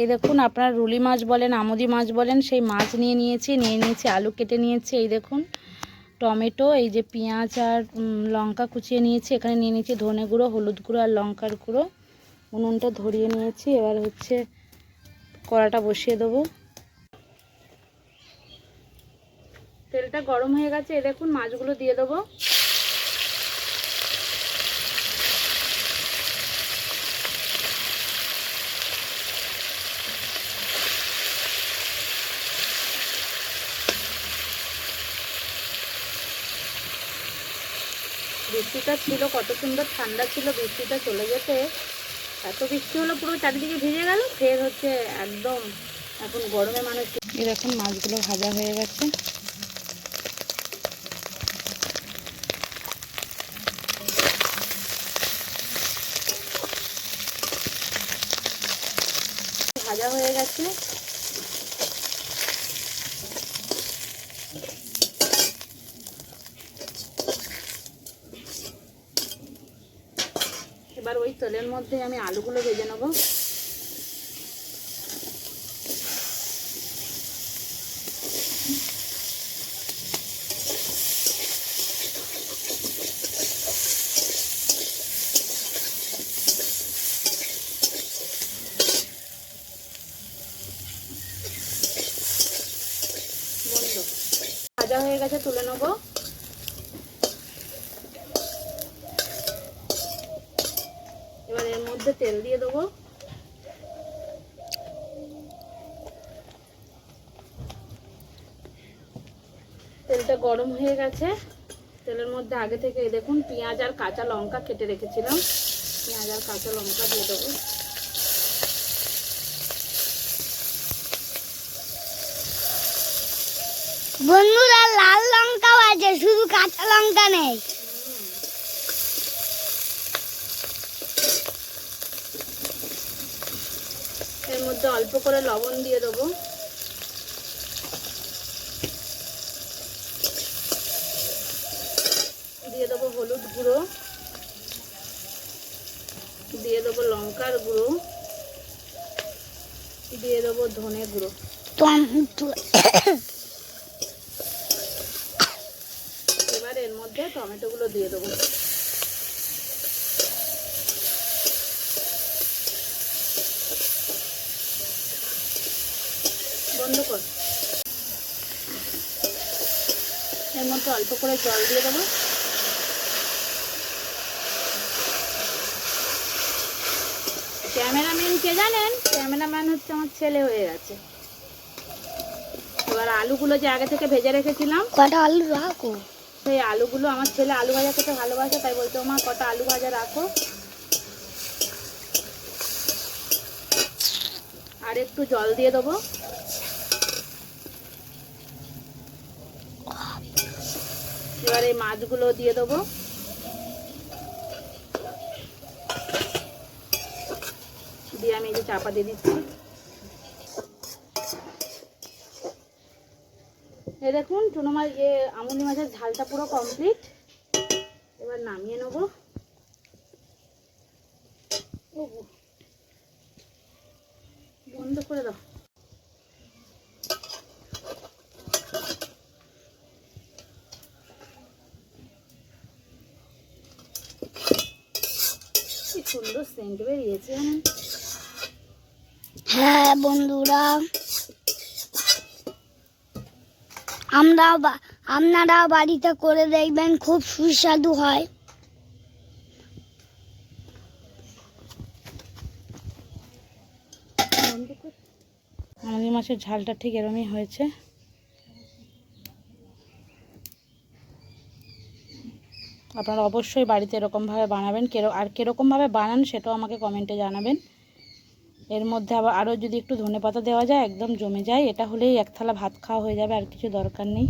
এই দেখুন, আপনারা রুলি মাছ বলেন, আমুদি মাছ বলেন, সেই মাছ নিয়ে নিয়েছি নিয়ে নিয়েছি, আলু কেটে নিয়েছি, এই দেখুন। টমেটো, এই যে পেঁয়াজ আর লঙ্কা কুচিয়ে নিয়েছি, এখানে নিয়ে নিয়েছি ধনে গুঁড়ো, হলুদ গুঁড়ো আর লঙ্কার গুঁড়ো। উনুনটা ধরিয়ে নিয়েছি, এবার হচ্ছে কড়াটা বসিয়ে দেবো। তেলটা গরম হয়ে গেছে, এই দেখুন, মাছগুলো দিয়ে দেবো। বৃষ্টিটা ছিল, কত সুন্দর ঠান্ডা ছিল, বৃষ্টিটা চলে যেতে এত বৃষ্টি হলো, পুরো চারিদিকে ভিজে গেল, ফের হচ্ছে একদম এখন গরমে মানুষ দেখুন মাছগুলো ভাজা হয়ে গেছে। ভাজা হয়ে গেছে। এবার ওই তেলের মধ্যে আমি আলুগুলো ভেজে নেব। ভাজা হয়ে গেছে তুলে নেব এবার এর মধ্যে তেল দিয়ে দেবো। তেলটা গরম হয়ে গেছে। তেলের মধ্যে আগে থেকে দেখুন পেঁয়াজ আর কাঁচা লঙ্কা কেটে রেখেছিলাম। পেঁয়াজ আর কাঁচা লঙ্কা দিয়ে দেবো। বন্ধুরা, লাল লঙ্কাও আছে, শুধু কাঁচা লঙ্কা নেই। মধ্যে অল্প করে লবণ দিয়ে দেবো। দিয়ে দেবো হলুদ গুঁড়ো। দিয়ে দেবো লঙ্কার গুঁড়ো। দিয়ে দেবো ধনে গুঁড়ো। এবার এর মধ্যে টমেটোগুলো দিয়ে দেবো। বন্ধ কর। এর মধ্যে অল্প করে জল দিয়ে দেবো। ক্যামেরাম্যান কে জানেন? ক্যামেরাম্যান হচ্ছে আমার ছেলে হয়ে গেছে। এবার আলুগুলো যে আগে থেকে ভেজে রেখেছিলাম কটা আলু রাখো? সেই আলুগুলো আমার ছেলে আলু ভাজা খেতে ভালোবাসে তাই বলতো মা কটা আলু ভাজা রাখো। আর একটু জল দিয়ে দেবো। এবার এই মাছগুলো দিয়ে দেবো। দিয়ে আমি এই যে চাপা দিয়ে দিচ্ছি। এ দেখুন চুনো মাছ এ আমুনি মাছের ঝালটা পুরো কমপ্লিট এবার নামিয়ে নেব। বন্ধ করে দাও। কি সুন্দর সেন্ট বেরিয়েছে জানেন? হ্যাঁ বন্ধুরা আমরা আপনারা বাড়িতে করে দেখবেন খুব সুস্বাদু হয়। মাছের ঝালটা ঠিক এরমই হয়েছে। আপনারা অবশ্যই বাড়িতে এরকমভাবে বানাবেন। কেরো, আর কীরকমভাবে বানান সেটাও আমাকে কমেন্টে জানাবেন। এর মধ্যে আবার আরও যদি একটু ধনেপাতা দেওয়া যায়, একদম জমে যায়, এটা হলেই এক থালা ভাত খাওয়া হয়ে যাবে, আর কিছু দরকার নেই।